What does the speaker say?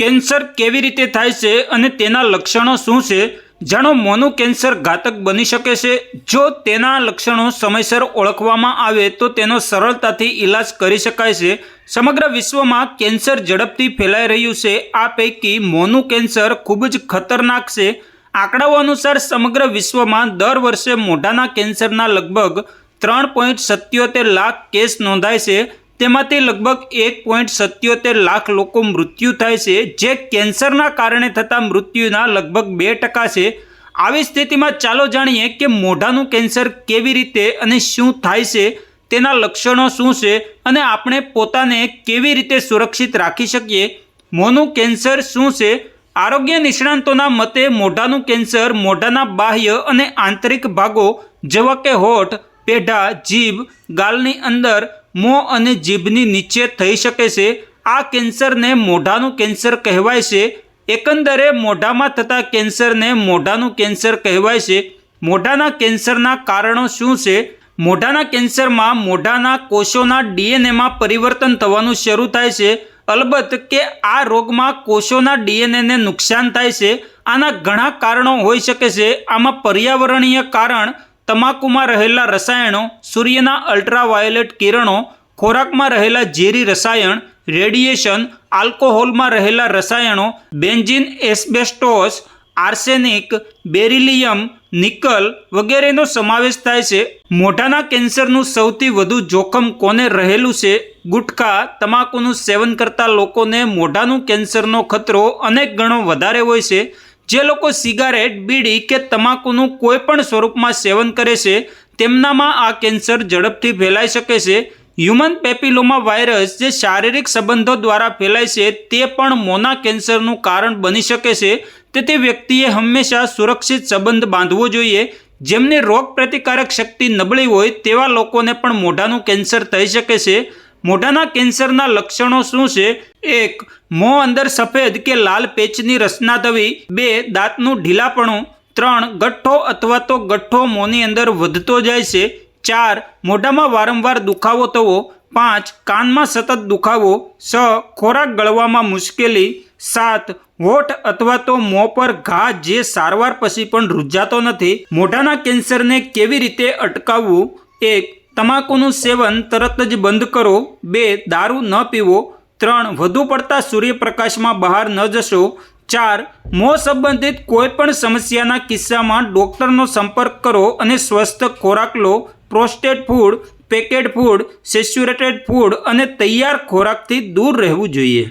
Cancer કેવી રીતે થાય છે અને તેના લક્ષણો શું છે? જાણો, મોનું કેન્સર ઘાતક બની શકે છે. જો તેના લક્ષણો સમયસર ઓળખવામાં આવે તો તેનો સરળતાથી ઈલાજ કરી શકાય છે. સમગ્ર વિશ્વમાં કેન્સર ઝડપથી ફેલાઈ રહ્યું છે. આ પૈકી મોનું કેન્સર ખૂબ જ ખતરનાક છે. આંકડાઓ અનુસાર સમગ્ર વિશ્વમાં દર વર્ષે મોઢાના કેન્સરના લગભગ ત્રણ પોઈન્ટ સત્યોતેર લાખ કેસ નોંધાય છે. તેમાંથી લગભગ એક પોઈન્ટ સત્યોતેર લાખ લોકો મૃત્યુ થાય છે, જે કેન્સરના કારણે થતા મૃત્યુના લગભગ બે ટકા છે. આવી સ્થિતિમાં ચાલો જાણીએ કે મોઢાનું કેન્સર કેવી રીતે અને શું થાય છે, તેના લક્ષણો શું છે અને આપણે પોતાને કેવી રીતે સુરક્ષિત રાખી શકીએ. મોંનું કેન્સર શું છે? આરોગ્ય નિષ્ણાંતોના મતે મોઢાનું કેન્સર મોઢાના બાહ્ય અને આંતરિક ભાગો, જેવા કે હોઠ, પેઢા, જીભ, ગાલની અંદર મોં અને જીભની નીચે થઈ શકે છે. આ કેન્સરને મોઢાનું કેન્સર કહેવાય છે. એકંદરે મોઢામાં થતા કેન્સરને મોઢાનું કેન્સર કહેવાય છે. મોઢાના કેન્સરના કારણો શું છે? મોઢાના કેન્સરમાં મોઢાના કોષોના ડીએનએમાં પરિવર્તન થવાનું શરૂ થાય છે. અલબત્ત કે આ રોગમાં કોષોના ડીએનએને નુકસાન થાય છે. આના ઘણા કારણો હોઈ શકે છે. આમાં પર્યાવરણીય કારણ તમાકુમાં રહેલા રસાયણો, સૂર્યના અલ્ટ્રાવાયોલેટ કિરણો, ખોરાકમાં રહેલા ઝેરી રસાયણ રેડિયેશન આલ્કોહોલમાં રહેલા રસાયણો benzene asbestos arsenic beryllium nickel વગેરેનો સમાવેશ થાય છે. મોઢાના કેન્સરનું સૌથી વધુ જોખમ કોને રહેલું છે? ગુટખા તમાકુનું સેવન કરતા લોકોને મોઢાનું કેન્સરનો ખતરો અનેક ગણો વધારે હોય છે. જે લોકો સિગારેટ, બીડી કે તમાકુનું કોઈ પણ સ્વરૂપમાં સેવન કરે છે, તેમનામાં આ કેન્સર ઝડપથી ફેલાઈ શકે છે. હ્યુમન પેપિલોમા વાયરસ જે શારીરિક સંબંધો દ્વારા ફેલાય છે, તે પણ મોના કેન્સરનું કારણ બની શકે છે. તેથી વ્યક્તિએ હંમેશા સુરક્ષિત સંબંધ બાંધવો જોઈએ. જેમની રોગ પ્રતિકારક શક્તિ નબળી હોય, તેવા લોકોને પણ મોઢાનું કેન્સર થઈ શકે છે. મોઢાના કેન્સરના લક્ષણો શું છે? એક, મોં અંદર સફેદ કે લાલ પેચની રચના થવી. બે, દાંતનું ઢીલાપણું. ત્રણ, ગઠ્ઠો અથવા તો ગઠ્ઠો મોંની અંદર વધતો જાય છે. ચાર, મોઢામાં વારંવાર દુખાવો થવો. પાંચ, કાનમાં સતત દુખાવો. છ, ખોરાક ગળવામાં મુશ્કેલી. સાત, હોઠ અથવા તો મોં પર ઘા જે સારવાર પછી પણ રૂજાતો નથી. મોઢાના કેન્સરને કેવી રીતે અટકાવવું? એક તમાકુનું સેવન તરત જ બંધ કરો. બે, દારૂ ન પીવો. ત્રણ, વધુ પડતા સૂર્યપ્રકાશમાં બહાર ન જશો. ચાર, મોં સંબંધિત કોઈપણ સમસ્યાના કિસ્સામાં ડૉક્ટરનો સંપર્ક કરો અને સ્વસ્થ ખોરાક લો. Prostate food, packet food, saturated food અને તૈયાર ખોરાકથી દૂર રહેવું જોઈએ.